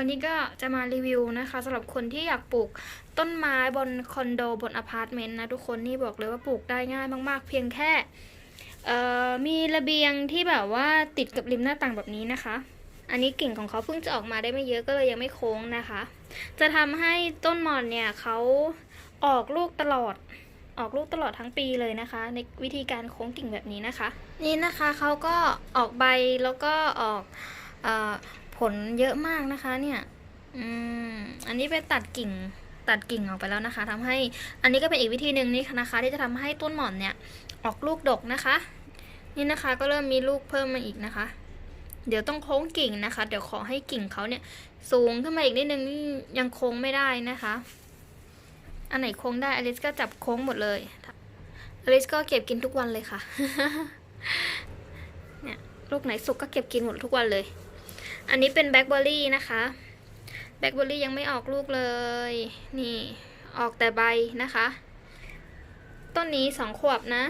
วันนี้ก็จะมารีวิวนะคะสำหรับคนที่อยากปลูกต้นไม้บนคอนโดบนอพาร์ตเมนต์นะทุกคนนี่บอกเลยว่าปลูกได้ง่ายมากๆ เพียงแค่มีระเบียงที่แบบว่าติดกับริมหน้าต่างแบบนี้นะคะ อันนี้กิ่งของเขาเพิ่งจะออกมาได้ไม่เยอะก็เลยยังไม่โค้งนะคะ จะทำให้ต้นหมอนเนี่ยเขาออกลูกตลอดออกลูกตลอดทั้งปีเลยนะคะ ในวิธีการโค้งกิ่งแบบนี้นะคะ นี่นะคะเขาก็ออกใบแล้วก็ออกอ ผลเยอะมากนะคะเนี่ยอืมอันนี้ไปตัดกิ่งตัดกิ่งออกไปแล้วนะคะทำให้อันนี้ก็เป็นอีกวิธีหนึ่งนี่นะคะ ที่จะทำให้ต้นหม่อนเนี่ยออกลูกดกนะคะ นี่นะคะก็เริ่มมีลูกเพิ่มมาอีกนะคะ เดี๋ยวต้องโค้งกิ่งนะคะ เดี๋ยวขอให้กิ่งเขาเนี่ย สูงขึ้นมาอีกนิดนึงนี่ยังโค้งไม่ได้นะคะ อันไหนโค้งได้อลิสก็จับโค้งหมดเลยอลิสก็เก็บกินทุกวันเลยค่ะเนี่ยลูกไหนสุกก็เก็บกินหมดทุกวันเลย อันนี้เป็นแบล็คเบอร์รี่นะคะแบล็คเบอร์รี่ยังไม่ออกลูกเลย นี่ออกแต่ใบนะคะ ต้นนี้สองขวบนะ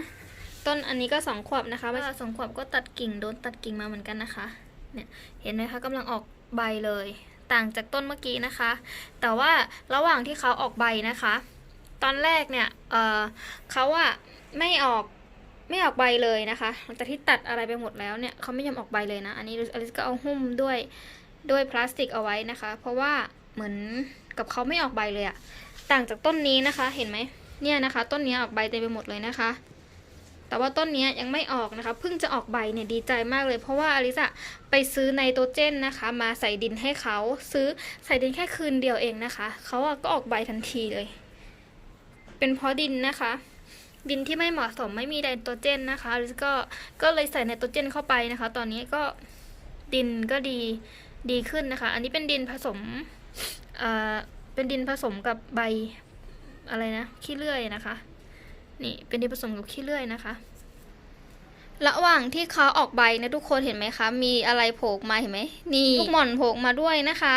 ต้นอันนี้ก็สองขวบนะคะว่าสองขวบก็ตัดกิ่งโดนตัดกิ่งมาเหมือนกันนะคะ เนี่ยเห็นไหมคะกำลังออกใบเลย ต่างจากต้นเมื่อกี้นะคะ แต่ว่าระหว่างที่เขาออกใบนะคะ ตอนแรกเนี่ยเออเขาอะไม่ออก ไม่ออกใบเลยนะคะหลังจากที่ตัดอะไรไปหมดแล้วเนี่ยเขาไม่ยอมออกใบเลยนะ อันนี้อลิสก็เอาหุ้มด้วยด้วยพลาสติกเอาไว้นะคะ เพราะว่าเหมือนกับเขาไม่ออกใบเลยอะต่างจากต้นนี้นะคะเห็นไหมเนี่ยนะคะ ต้นนี้ออกใบเต็มไปหมดเลยนะคะ แต่ว่าต้นนี้ยังไม่ออกนะคะเพิ่งจะออกใบเนี่ยดีใจมากเลย เพราะว่าอลิสอะไปซื้อไนโตรเจนนะคะ มาใส่ดินให้เขาซื้อใส่ดินแค่คืนเดียวเองนะคะเขาอะก็ออกใบทันทีเลย เป็นเพราะดินนะคะ ดินที่ไม่เหมาะสมไม่มีไนโตรเจนนะคะอลิสก็ก็เลยใส่ไนโตรเจนเข้าไปนะคะ ตอนนี้ก็ดินก็ดีดีขึ้นนะคะ อันนี้เป็นดินผสมเอ่อเป็นดินผสมกับใบอะไรนะขี้เลื่อยนะคะ นี่เป็นดินผสมกับขี้เลื่อยนะคะระหว่างที่เขาออกใบนะทุกคนเห็นไหมคะ มีอะไรโผล่มาเห็นไหมนี่ลูกหม่อนโผล่มาด้วยนะคะ